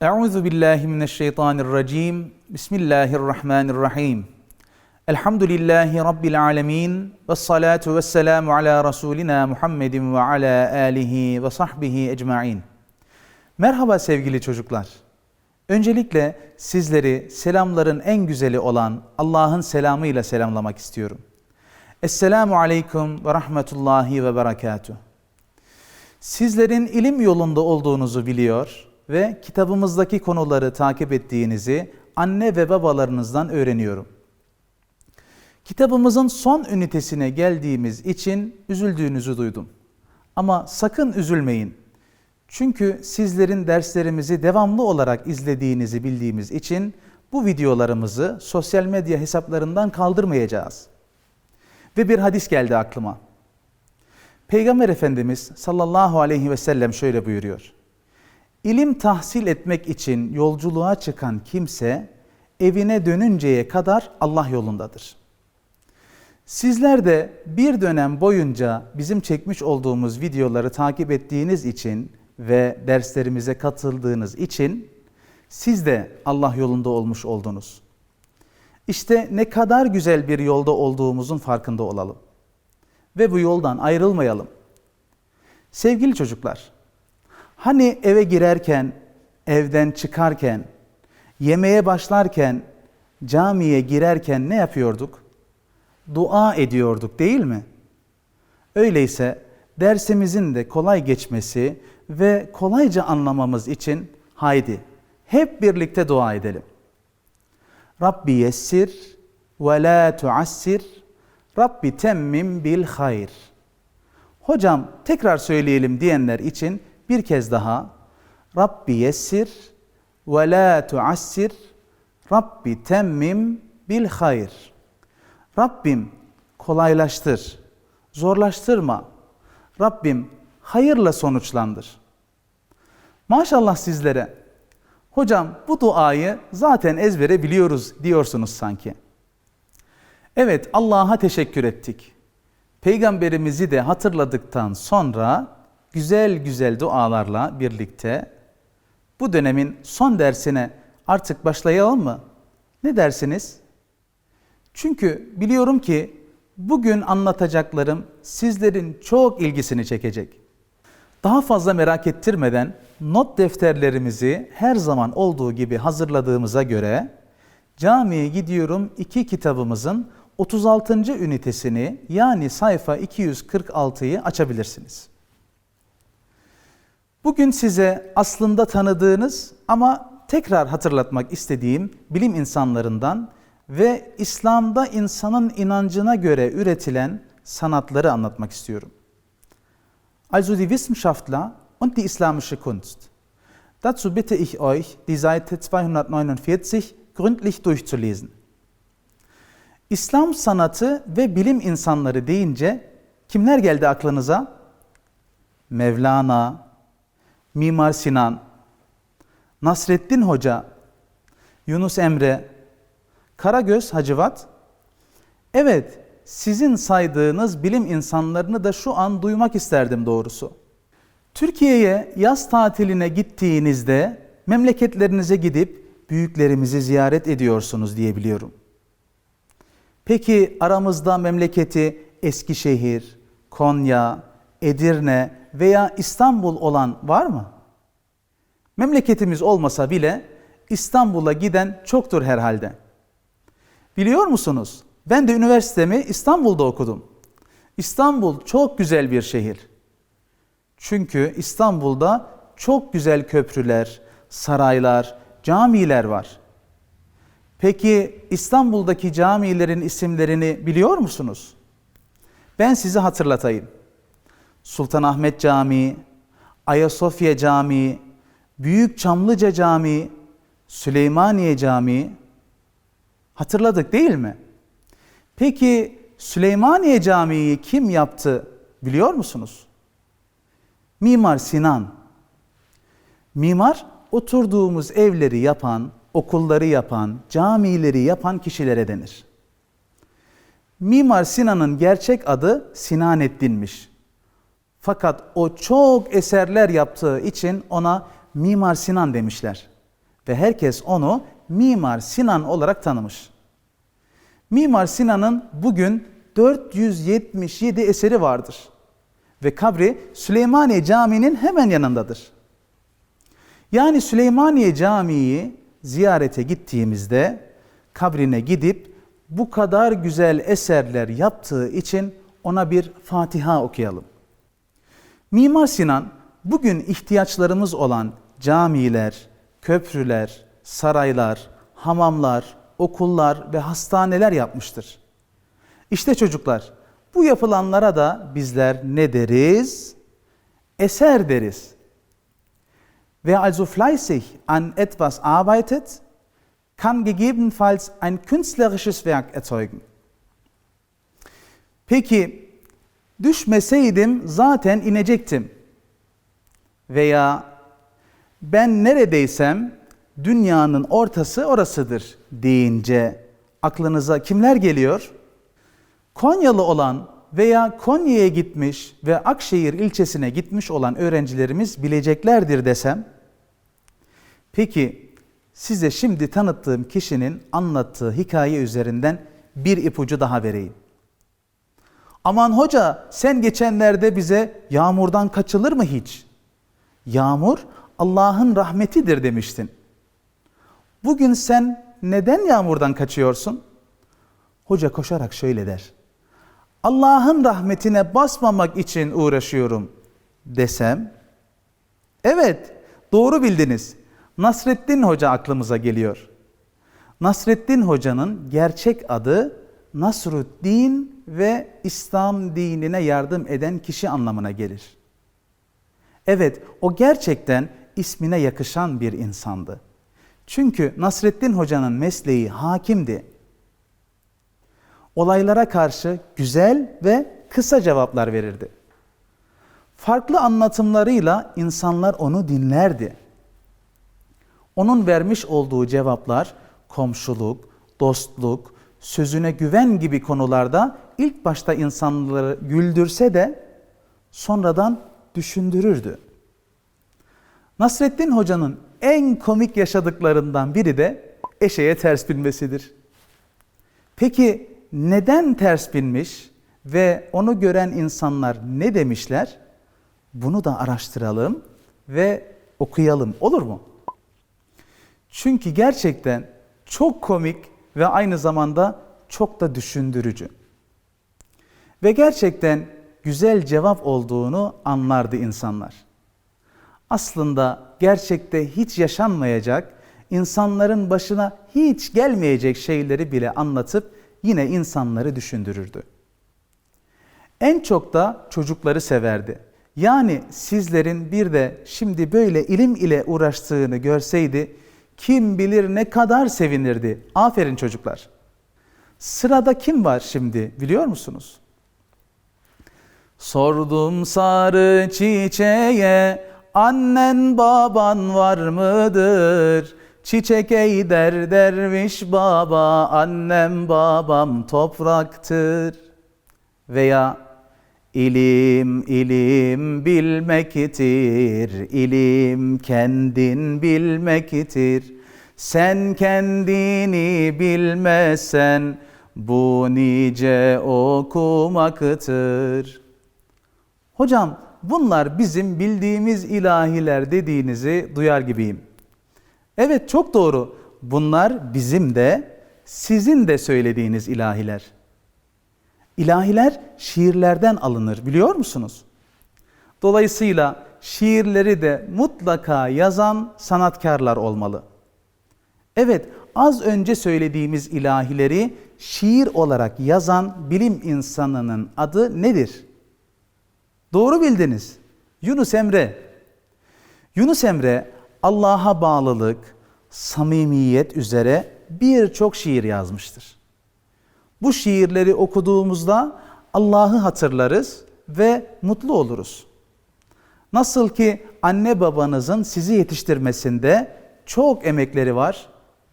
Euzu billahi mineşşeytanirracim. Bismillahirrahmanirrahim. Elhamdülillahi rabbil alamin ve salatu vesselamu ala rasulina Muhammedin ve ala alihi ve sahbihi ecmaîn. Merhaba sevgili çocuklar. Öncelikle sizleri selamların en güzeli olan Allah'ın selamıyla selamlamak istiyorum. Esselamu aleyküm ve rahmetullahi ve berekatuh. Sizlerin ilim yolunda olduğunuzu biliyor ve kitabımızdaki konuları takip ettiğinizi anne ve babalarınızdan öğreniyorum. Kitabımızın son ünitesine geldiğimiz için üzüldüğünüzü duydum. Ama sakın üzülmeyin. Çünkü sizlerin derslerimizi devamlı olarak izlediğinizi bildiğimiz için bu videolarımızı sosyal medya hesaplarından kaldırmayacağız. Ve bir hadis geldi aklıma. Peygamber Efendimiz sallallahu aleyhi ve sellem şöyle buyuruyor. İlim tahsil etmek için yolculuğa çıkan kimse evine dönünceye kadar Allah yolundadır. Sizler de bir dönem boyunca bizim çekmiş olduğumuz videoları takip ettiğiniz için ve derslerimize katıldığınız için siz de Allah yolunda olmuş oldunuz. İşte ne kadar güzel bir yolda olduğumuzun farkında olalım. Ve bu yoldan ayrılmayalım. Sevgili çocuklar, hani eve girerken, evden çıkarken, yemeğe başlarken, camiye girerken ne yapıyorduk? Dua ediyorduk değil mi? Öyleyse dersimizin de kolay geçmesi ve kolayca anlamamız için haydi hep birlikte dua edelim. Rabbi yessir ve la tuassir Rabbi temmim bil hayr. Hocam tekrar söyleyelim diyenler için bir kez daha Rabbi yessir ve la tuassir Rabbi temmim bil hayr. Rabbim kolaylaştır, zorlaştırma. Rabbim hayırla sonuçlandır. Maşallah sizlere. Hocam bu duayı zaten ezbere biliyoruz diyorsunuz sanki. Evet Allah'a teşekkür ettik. Peygamberimizi de hatırladıktan sonra güzel güzel dualarla birlikte bu dönemin son dersine artık başlayalım mı? Ne dersiniz? Çünkü biliyorum ki bugün anlatacaklarım sizlerin çok ilgisini çekecek. Daha fazla merak ettirmeden not defterlerimizi her zaman olduğu gibi hazırladığımıza göre Camiye Gidiyorum iki kitabımızın 36. ünitesini yani sayfa 246'yı açabilirsiniz. Bugün size aslında tanıdığınız ama tekrar hatırlatmak istediğim bilim insanlarından ve İslam'da insanın inancına göre üretilen sanatları anlatmak istiyorum. Also die Wissenschaftler und die islamische Kunst. Dazu bitte ich euch, die Seite 249 gründlich durchzulesen. İslam sanatı ve bilim insanları deyince kimler geldi aklınıza? Mevlana, Mimar Sinan, Nasreddin Hoca, Yunus Emre, Karagöz Hacivat. Evet, sizin saydığınız bilim insanlarını da şu an duymak isterdim doğrusu. Türkiye'ye yaz tatiline gittiğinizde memleketlerinize gidip büyüklerimizi ziyaret ediyorsunuz diye biliyorum. Peki aramızda memleketi Eskişehir, Konya, Edirne veya İstanbul olan var mı? Memleketimiz olmasa bile İstanbul'a giden çoktur herhalde. Biliyor musunuz? Ben de üniversitemi İstanbul'da okudum. İstanbul çok güzel bir şehir. Çünkü İstanbul'da çok güzel köprüler, saraylar, camiler var. Peki İstanbul'daki camilerin isimlerini biliyor musunuz? Ben sizi hatırlatayım. Sultanahmet Camii, Ayasofya Camii, Büyük Çamlıca Camii, Süleymaniye Camii hatırladık değil mi? Peki Süleymaniye Camii'yi kim yaptı biliyor musunuz? Mimar Sinan. Mimar oturduğumuz evleri yapan, okulları yapan, camileri yapan kişilere denir. Mimar Sinan'ın gerçek adı Sinanettin'miş. Fakat o çok eserler yaptığı için ona Mimar Sinan demişler. ve herkes onu Mimar Sinan olarak tanımış. Mimar Sinan'ın bugün 477 eseri vardır ve kabri Süleymaniye Camii'nin hemen yanındadır. Yani Süleymaniye Camii'yi ziyarete gittiğimizde kabrine gidip bu kadar güzel eserler yaptığı için ona bir Fatiha okuyalım. Mimar Sinan bugün ihtiyaçlarımız olan camiler, köprüler, saraylar, hamamlar, okullar ve hastaneler yapmıştır. İşte çocuklar bu yapılanlara da bizler ne deriz? Eser deriz. Wer also fleißig an etwas arbeitet, kann gegebenenfalls ein künstlerisches Werk erzeugen. Peki düşmeseydim zaten inecektim. Veya ben neredeysem dünyanın ortası orasıdır deyince aklınıza kimler geliyor? Konyalı olan veya Konya'ya gitmiş ve Akşehir ilçesine gitmiş olan öğrencilerimiz bileceklerdir desem. Peki size şimdi tanıttığım kişinin anlattığı hikaye üzerinden bir ipucu daha vereyim. Aman hoca sen geçenlerde bize yağmurdan kaçılır mı hiç? Yağmur Allah'ın rahmetidir demiştin. Bugün sen neden yağmurdan kaçıyorsun? Hoca koşarak şöyle der. Allah'ın rahmetine basmamak için uğraşıyorum desem, evet doğru bildiniz. Nasreddin Hoca aklımıza geliyor. Nasreddin Hoca'nın gerçek adı Nasruddin ve İslam dinine yardım eden kişi anlamına gelir. Evet, o gerçekten ismine yakışan bir insandı. Çünkü Nasreddin Hoca'nın mesleği hakimdi. Olaylara karşı güzel ve kısa cevaplar verirdi. Farklı anlatımlarıyla insanlar onu dinlerdi. Onun vermiş olduğu cevaplar komşuluk, dostluk, sözüne güven gibi konularda ilk başta insanları güldürse de sonradan düşündürürdü. Nasreddin Hoca'nın en komik yaşadıklarından biri de eşeğe ters binmesidir. Peki neden ters binmiş ve onu gören insanlar ne demişler? Bunu da araştıralım ve okuyalım olur mu? Çünkü gerçekten çok komik ve aynı zamanda çok da düşündürücü. Ve gerçekten güzel cevap olduğunu anlardı insanlar. Aslında gerçekte hiç yaşanmayacak, insanların başına hiç gelmeyecek şeyleri bile anlatıp yine insanları düşündürürdü. En çok da çocukları severdi. Yani sizlerin bir de şimdi böyle ilim ile uğraştığını görseydi kim bilir ne kadar sevinirdi. Aferin çocuklar. Sırada kim var şimdi biliyor musunuz? Sordum sarı çiçeğe annen baban var mıdır? Çiçek ey der derviş baba annem babam topraktır. Veya ilim ilim bilmektir, ilim kendin bilmektir. Sen kendini bilmezsen bu nice okumaktır. Hocam bunlar bizim bildiğimiz ilahiler dediğinizi duyar gibiyim. Evet çok doğru. Bunlar bizim de sizin de söylediğiniz ilahiler. İlahiler şiirlerden alınır biliyor musunuz? Dolayısıyla şiirleri de mutlaka yazan sanatkarlar olmalı. Evet, az önce söylediğimiz ilahileri şiir olarak yazan bilim insanının adı nedir? Doğru bildiniz. Yunus Emre. Yunus Emre Allah'a bağlılık, samimiyet üzere birçok şiir yazmıştır. Bu şiirleri okuduğumuzda Allah'ı hatırlarız ve mutlu oluruz. Nasıl ki anne babanızın sizi yetiştirmesinde çok emekleri var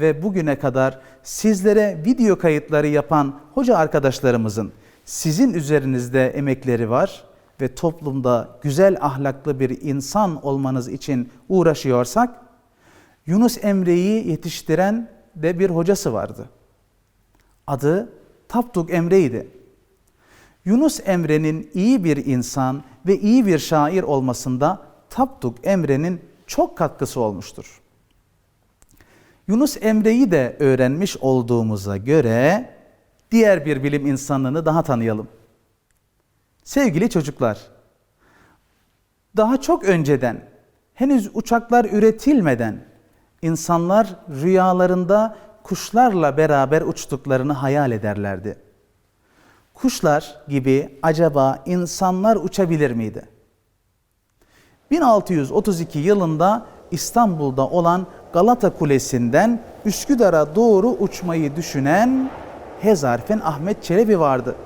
ve bugüne kadar sizlere video kayıtları yapan hoca arkadaşlarımızın sizin üzerinizde emekleri var ve toplumda güzel ahlaklı bir insan olmanız için uğraşıyorsak Yunus Emre'yi yetiştiren de bir hocası vardı. Adı Tapduk Emre'ydi. Yunus Emre'nin iyi bir insan ve iyi bir şair olmasında Tapduk Emre'nin çok katkısı olmuştur. Yunus Emre'yi de öğrenmiş olduğumuza göre diğer bir bilim insanını daha tanıyalım. Sevgili çocuklar, daha çok önceden henüz uçaklar üretilmeden insanlar rüyalarında kuşlarla beraber uçtuklarını hayal ederlerdi. Kuşlar gibi acaba insanlar uçabilir miydi? 1632 yılında İstanbul'da olan Galata Kulesi'nden Üsküdar'a doğru uçmayı düşünen Hezarfen Ahmet Çelebi vardı.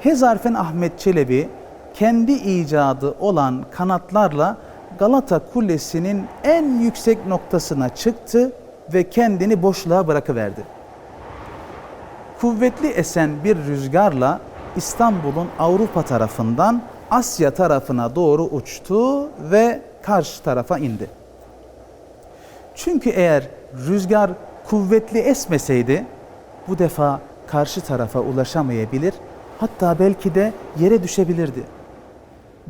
Hezarfen Ahmet Çelebi kendi icadı olan kanatlarla Galata Kulesi'nin en yüksek noktasına çıktı ve kendini boşluğa bırakıverdi. Kuvvetli esen bir rüzgarla İstanbul'un Avrupa tarafından Asya tarafına doğru uçtu ve karşı tarafa indi. Çünkü eğer rüzgar kuvvetli esmeseydi bu defa karşı tarafa ulaşamayabilir, hatta belki de yere düşebilirdi.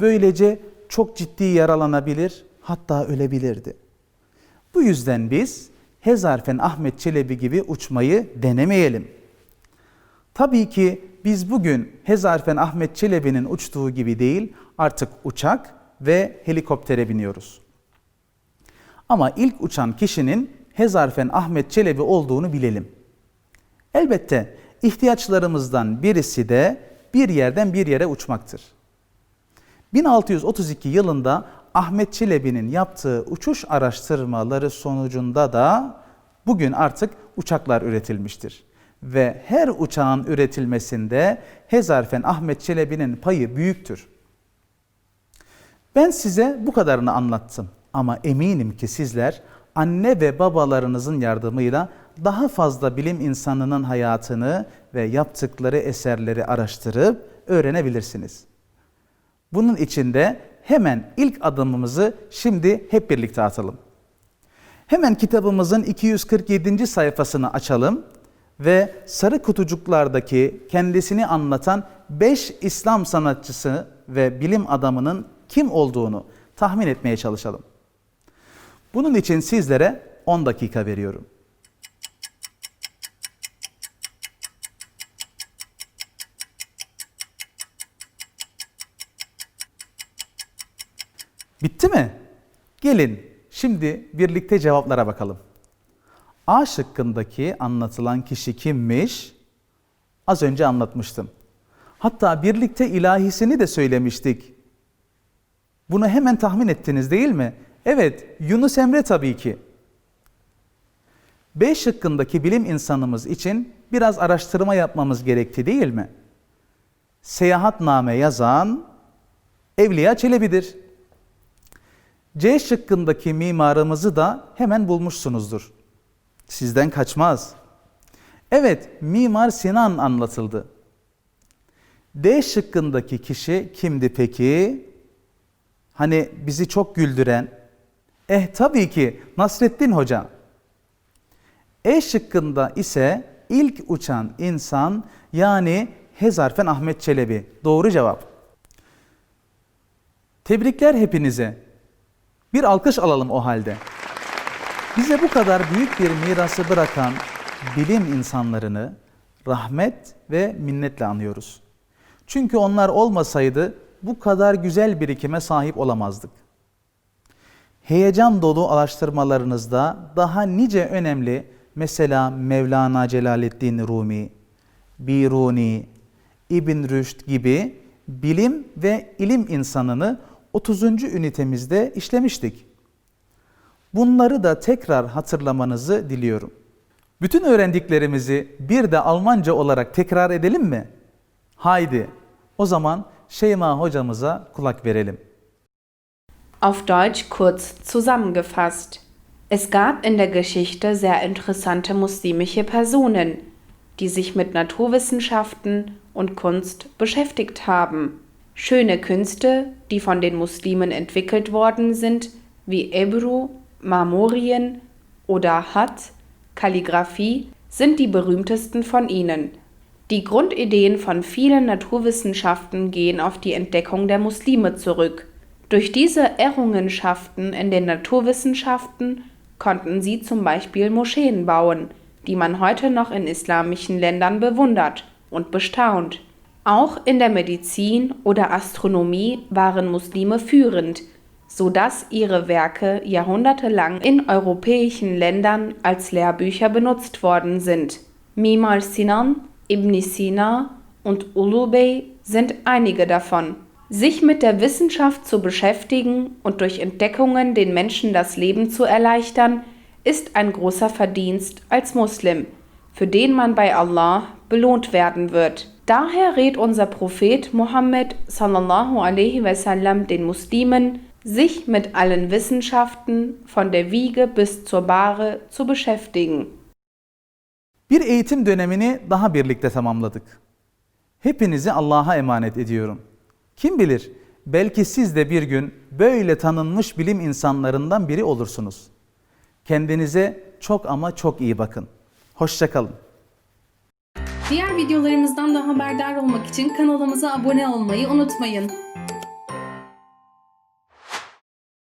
Böylece çok ciddi yaralanabilir, hatta ölebilirdi. Bu yüzden biz Hezarfen Ahmet Çelebi gibi uçmayı denemeyelim. Tabii ki biz bugün Hezarfen Ahmet Çelebi'nin uçtuğu gibi değil, artık uçak ve helikoptere biniyoruz. Ama ilk uçan kişinin Hezarfen Ahmet Çelebi olduğunu bilelim. Elbette ihtiyaçlarımızdan birisi de bir yerden bir yere uçmaktır. 1632 yılında Ahmet Çelebi'nin yaptığı uçuş araştırmaları sonucunda da bugün artık uçaklar üretilmiştir. Ve her uçağın üretilmesinde Hezarfen Ahmet Çelebi'nin payı büyüktür. Ben size bu kadarını anlattım ama eminim ki sizler anne ve babalarınızın yardımıyla daha fazla bilim insanının hayatını ve yaptıkları eserleri araştırıp öğrenebilirsiniz. Bunun için de hemen ilk adımımızı şimdi hep birlikte atalım. Hemen kitabımızın 247. sayfasını açalım ve sarı kutucuklardaki kendisini anlatan 5 İslam sanatçısı ve bilim adamının kim olduğunu tahmin etmeye çalışalım. Bunun için sizlere 10 dakika veriyorum. Bitti mi? Gelin şimdi birlikte cevaplara bakalım. A şıkkındaki anlatılan kişi kimmiş? Az önce anlatmıştım. Hatta birlikte ilahisini de söylemiştik. Bunu hemen tahmin ettiniz değil mi? Evet, Yunus Emre tabii ki. B şıkkındaki bilim insanımız için biraz araştırma yapmamız gerekti değil mi? Seyahatname yazan Evliya Çelebi'dir. C şıkkındaki mimarımızı da hemen bulmuşsunuzdur. Sizden kaçmaz. Evet, Mimar Sinan anlatıldı. D şıkkındaki kişi kimdi peki? Hani bizi çok güldüren, eh tabii ki Nasreddin Hoca. E şıkkında ise ilk uçan insan yani Hezarfen Ahmet Çelebi. Doğru cevap. Tebrikler hepinize. Bir alkış alalım o halde. Bize bu kadar büyük bir mirası bırakan bilim insanlarını rahmet ve minnetle anıyoruz. Çünkü onlar olmasaydı bu kadar güzel birikime sahip olamazdık. Heyecan dolu araştırmalarınızda daha nice önemli mesela Mevlana Celaleddin Rumi, Biruni, İbn Rüşd gibi bilim ve ilim insanını 30. ünitemizde işlemiştik. Bunları da tekrar hatırlamanızı diliyorum. Bütün öğrendiklerimizi bir de Almanca olarak tekrar edelim mi? Haydi o zaman Şeyma hocamıza kulak verelim. Auf Deutsch kurz zusammengefasst. Es gab in der Geschichte sehr interessante muslimische Personen, die sich mit Naturwissenschaften und Kunst beschäftigt haben. Schöne Künste, die von den Muslimen entwickelt worden sind, wie Ebru, Marmorien oder Hat, Kalligraphie sind die berühmtesten von ihnen. Die Grundideen von vielen Naturwissenschaften gehen auf die Entdeckung der Muslime zurück. Durch diese Errungenschaften in den Naturwissenschaften konnten sie zum Beispiel Moscheen bauen, die man heute noch in islamischen Ländern bewundert und bestaunt. Auch in der Medizin oder Astronomie waren Muslime führend, so dass ihre Werke jahrhundertelang in europäischen Ländern als Lehrbücher benutzt worden sind. Mimar Sinan, Ibn Sina und Ulubey sind einige davon. Sich mit der Wissenschaft zu beschäftigen und durch Entdeckungen den Menschen das Leben zu erleichtern, ist ein großer Verdienst als Muslim, für den man bei Allah belohnt werden wird. Daher rät unser Prophet Mohammed sallallahu wasallam den Muslimen, sich mit allen Wissenschaften von der Wiege bis zur Bahre zu beschäftigen. Bir eğitim dönemini daha birlikte tamamladık. Hepinizi Allah'a emanet ediyorum. Kim bilir belki siz de bir gün böyle tanınmış bilim insanlarından biri olursunuz. Kendinize çok ama çok iyi bakın. Hoşçakalın. Diğer videolarımızdan da haberdar olmak için kanalımıza abone olmayı unutmayın.